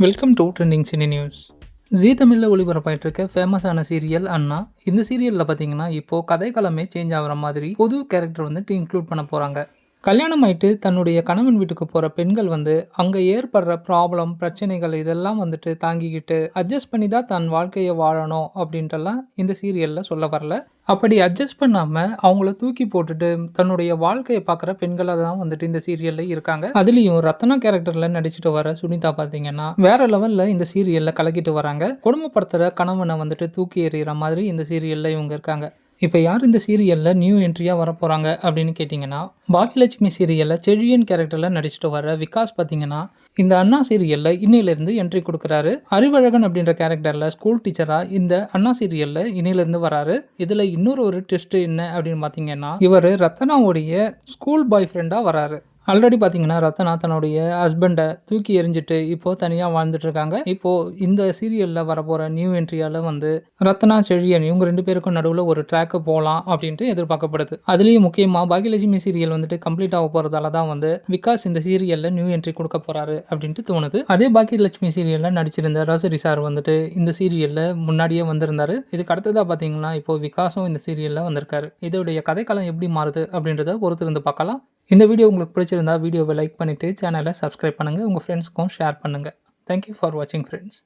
Welcome to trending cine news Zee தமிழில் ஒளிபரப்பாயிட்டு இருக்க ஃபேமஸான சீரியல் அண்ணா. இந்த சீரியலில் பார்த்தீங்கன்னா இப்போது கதைக்காலமே சேஞ்ச் ஆகிற மாதிரி புது கேரக்டர் வந்துட்டு இன்க்ளூட் பண்ண போகிறாங்க கல்யாணம் ஆயிட்டு தன்னுடைய கணவன் வீட்டுக்கு போகிற பெண்கள் வந்து அங்கே ஏற்படுற ப்ராப்ளம் பிரச்சனைகள் இதெல்லாம் வந்துட்டு தாங்கிக்கிட்டு அட்ஜஸ்ட் பண்ணி தான் தன் வாழ்க்கையை வாழணும் அப்படின்ட்டுலாம் இந்த சீரியலில் சொல்ல வரல. அப்படி அட்ஜஸ்ட் பண்ணாமல் அவங்கள தூக்கி போட்டுட்டு தன்னுடைய வாழ்க்கையை பார்க்குற பெண்களாக தான் வந்துட்டு இந்த சீரியலில் இருக்காங்க. அதுலேயும் ரத்னா கேரக்டரில் நடிச்சிட்டு வர சுனிதா பார்த்தீங்கன்னா வேற லெவலில் இந்த சீரியலில் கலக்கிட்டு வராங்க. குடும்பப்படுத்துகிற கணவனை வந்துட்டு தூக்கி எறிகிற மாதிரி இந்த சீரியலில் இவங்க இருக்காங்க. இப்போ யார் இந்த சீரியலில் நியூ என்ட்ரியாக வர போகிறாங்க அப்படின்னு கேட்டிங்கன்னா பாக்கியலட்சுமி சீரியலில் செழியன் கேரக்டரில் நடிச்சிட்டு வர விகாஸ் பார்த்தீங்கன்னா இந்த அண்ணா சீரியலில் இன்னையிலேருந்து என்ட்ரி கொடுக்குறாரு. அறிவழகன் அப்படின்ற கேரக்டரில் ஸ்கூல் டீச்சராக இந்த அண்ணா சீரியலில் இன்னையிலேருந்து வராரு. இதில் இன்னொரு ஒரு டெஸ்ட் என்ன அப்படின்னு பார்த்தீங்கன்னா இவர் ரத்தனாவுடைய ஸ்கூல் பாய் ஃப்ரெண்டாக வராரு. ஆல்ரெடி பார்த்தீங்கன்னா ரத்தனா தன்னுடைய ஹஸ்பண்டை தூக்கி எறிஞ்சிட்டு இப்போது தனியாக வாழ்ந்துட்டுருக்காங்க. இப்போது இந்த சீரியலில் வரப்போகிற நியூ என்ட்ரியால் வந்து ரத்னா செழியன் இவங்க ரெண்டு பேருக்கும் நடுவில் ஒரு ட்ராக்கு போகலாம் அப்படின்ட்டு எதிர்பார்க்கப்படுது. அதுலேயும் முக்கியமாக பாகியலட்சுமி சீரியல் வந்துட்டு கம்ப்ளீட் ஆக போகிறதால தான் வந்து விகாஸ் இந்த சீரியலில் நியூ என்ட்ரி கொடுக்க போகிறாரு அப்படின்ட்டு தோணுது. அதே பாக்கியலட்சுமி சீரியலில் நடிச்சிருந்த ரசரி சார் வந்துட்டு இந்த சீரியலில் முன்னாடியே வந்திருந்தார். இதுக்கு அடுத்ததாக பார்த்தீங்கன்னா இப்போ விகாஸும் இந்த சீரியலில் வந்திருக்காரு. இதோடைய கதைக்காலம் எப்படி மாறுது அப்படின்றத பொறுத்திருந்து பார்க்கலாம். இந்த வீடியோ உங்களுக்கு பிடிச்சிருந்தா வீடியோவை லைக் பண்ணிவிட்டு சேனலை சப்ஸ்கிரைப் பண்ணுங்கள் உங்கள் ஃப்ரெண்ட்ஸுக்கும் ஷேர் பண்ணுங்கள் தேங்க்யூ ஃபார் வாட்சிங் ஃப்ரெண்ட்ஸ்